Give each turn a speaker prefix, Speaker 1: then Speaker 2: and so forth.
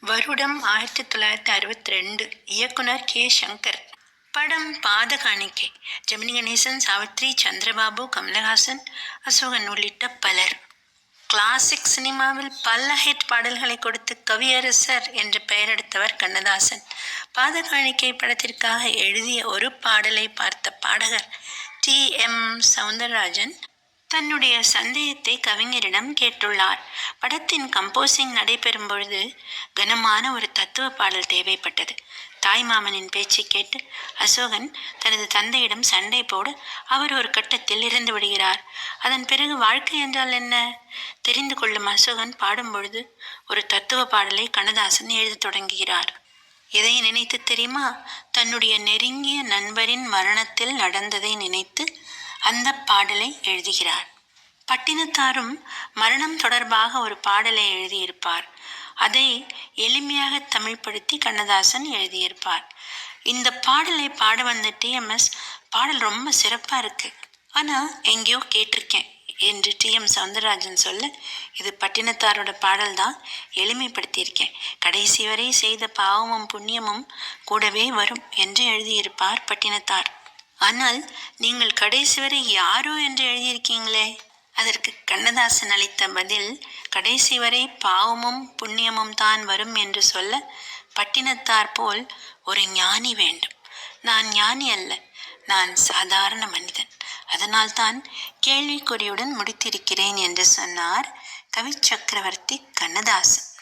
Speaker 1: வருடம் ஆயிரத்தி தொள்ளாயிரத்தி அறுபத்தி ரெண்டு இயக்குனர் கே. சங்கர். படம் பாத காணிக்கை ஜெமினி கணேசன் சாவித்ரி சந்திரபாபு கமலஹாசன் அசோகன் உள்ளிட்ட பலர். கிளாசிக் சினிமாவில் பல ஹிட் பாடல்களை கொடுத்து கவியரசர் என்று பெயரெடுத்தவர் கண்ணதாசன். பாதகாணிக்கை படத்திற்காக எழுதிய ஒரு பாடலை பார்த்த பாடகர் டி. எம். சவுந்தரராஜன் தன்னுடைய சந்தேகத்தை கவிஞரிடம் கேட்டுள்ளார். படத்தின் கம்போசிங் நடைபெறும் பொழுது கனமான ஒரு தத்துவ பாடல் தேவைப்பட்டது. தாய்மாமனின் பேச்சை கேட்டு அசோகன் தனது தந்தையிடம் சண்டை போட அவர் ஒரு கட்டத்தில் இறந்து விடுகிறார். அதன் பிறகு வாழ்க்கை என்றால் என்ன? தெரிந்து கொள்ளும் அசோகன் பாடும்பொழுது ஒரு தத்துவ பாடலை கண்ணதாசன் எழுதத் தொடங்குகிறார். எதை நினைத்து தெரியுமா? தன்னுடைய நெருங்கிய நண்பரின் மரணத்தில் நடந்ததை நினைத்து அந்த பாடலை எழுதுகிறார். பட்டினத்தாரும் மரணம் தொடர்பாக ஒரு பாடலை எழுதியிருப்பார். அதை எளிமையாக தமிழ்படுத்தி கண்ணதாசன் எழுதியிருப்பார். இந்த பாடலை பாட வந்த டிஎம்எஸ் பாடல் ரொம்ப சிறப்பாக இருக்குது ஆனால் எங்கேயோ கேட்டிருக்கேன் என்று டிஎம் சவுந்தரராஜன் சொல்ல இது பட்டினத்தாரோட பாடல் தான் எளிமைப்படுத்தியிருக்கேன். கடைசி வரை செய்த பாவமும் புண்ணியமும் கூடவே வரும் என்று எழுதியிருப்பார் பட்டினத்தார். ஆனால் நீங்கள் கடைசி வரை யாரோ என்று எழுதியிருக்கீங்களே? அதற்கு கண்ணதாசன் அளித்த பதில் கடைசி வரை பாவமும் புண்ணியமும் தான் வரும் என்று சொல்ல பட்டினத்தார் போல் ஒரு ஞானி வேண்டும். நான் ஞானி அல்ல நான் சாதாரண மனிதன். அதனால்தான் கேள்விக்குறியுடன் முடித்திருக்கிறேன் என்று சொன்னார் கவி சக்கரவர்த்தி கண்ணதாசன்.